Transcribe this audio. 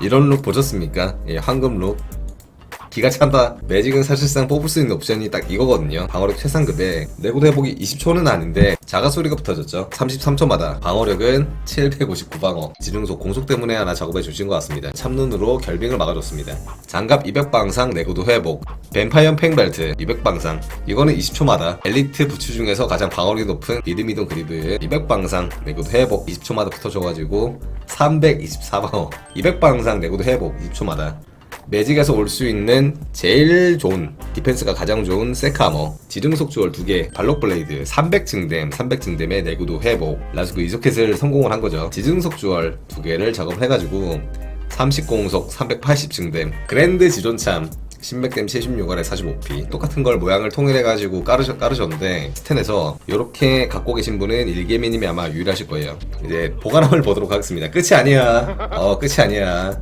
이런 룩 보셨습니까? 예, 황금 룩. 기가 찬다. 매직은 사실상 뽑을 수 있는 옵션이 딱 이거거든요. 방어력 최상급에 내구도 회복이 20초는 아닌데 자가 소리가 붙어졌죠. 33초마다 방어력은 759방어. 지중속 공속 때문에 하나 작업해 주신 것 같습니다. 참눈으로 결빙을 막아줬습니다. 장갑 200방상 내구도 회복. 뱀파이어 팽벨트 200방상. 이거는 20초마다 엘리트 부츠 중에서 가장 방어력이 높은 리드미돈 그리드 200방상 내구도 회복 20초마다 붙어줘가지고 324방어. 200방상 내구도 회복 20초마다. 매직에서 올 수 있는 제일 좋은 디펜스가 가장 좋은 세카머 지등속 주얼 2개 발록 블레이드 300 증댐 300 증댐의 내구도 회복 라스고 이소켓을 성공을 한 거죠 지등속 주얼 2개를 작업을 해가지고 30 공속 380 증댐 그랜드 지존참 신맥댐 76알에 45p 똑같은 걸 모양을 통일해가지고 까르셨, 까르셨는데 스텐에서 이렇게 갖고 계신 분은 일개미님이 아마 유일하실 거예요. 이제 보관함을 보도록 하겠습니다. 끝이 아니야. 어 끝이 아니야